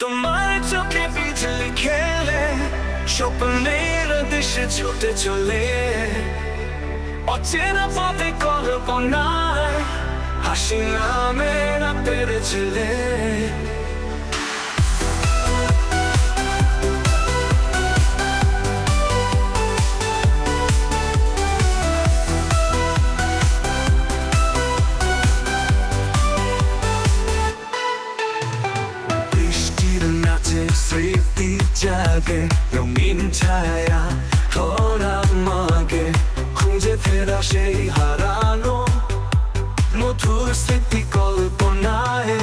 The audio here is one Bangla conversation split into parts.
তোমার চোখে বিজলি খেলে স্বপ্নের দেশে ছুটে চলে অচেনা পথে কল্পনায় হাসি নামে রাতের ছেলে জাগে রঙিন ছায়া ধরা মাগে। খুঁজে ফেরা সেই হারানো মধুর স্মৃতি কল্পনায়।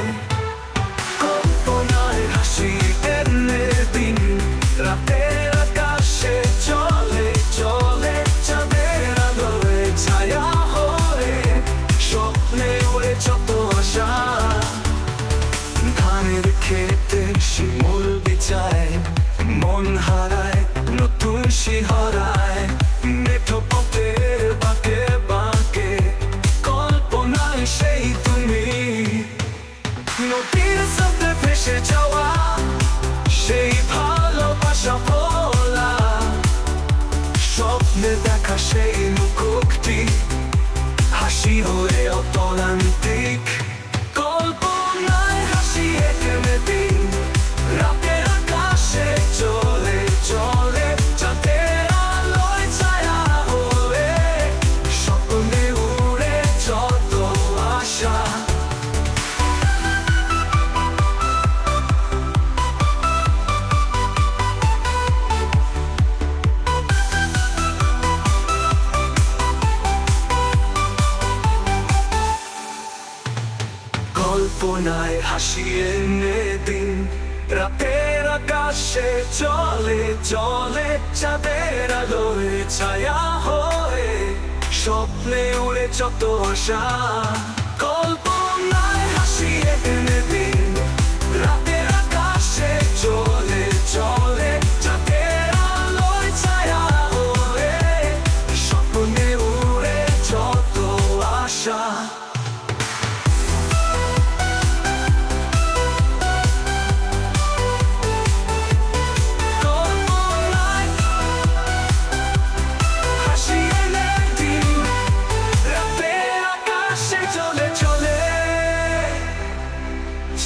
চলে চলে ছায়া হয়ে। স্বপ্নে উড়ে যত ধানের খেতে শিমুল কল্পনায় হাসিয়ে নে দিন। রাতের আকাশে চলে চলে চাঁদের আলোয় ছায়া হয়ে। স্বপ্নে উড়ে যত আশা কল্পনায়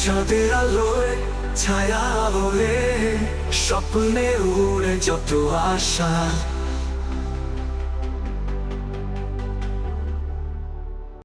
চাঁদের আলোয় ছায়া হয়ে স্বপ্নে উড়ে যত আশা।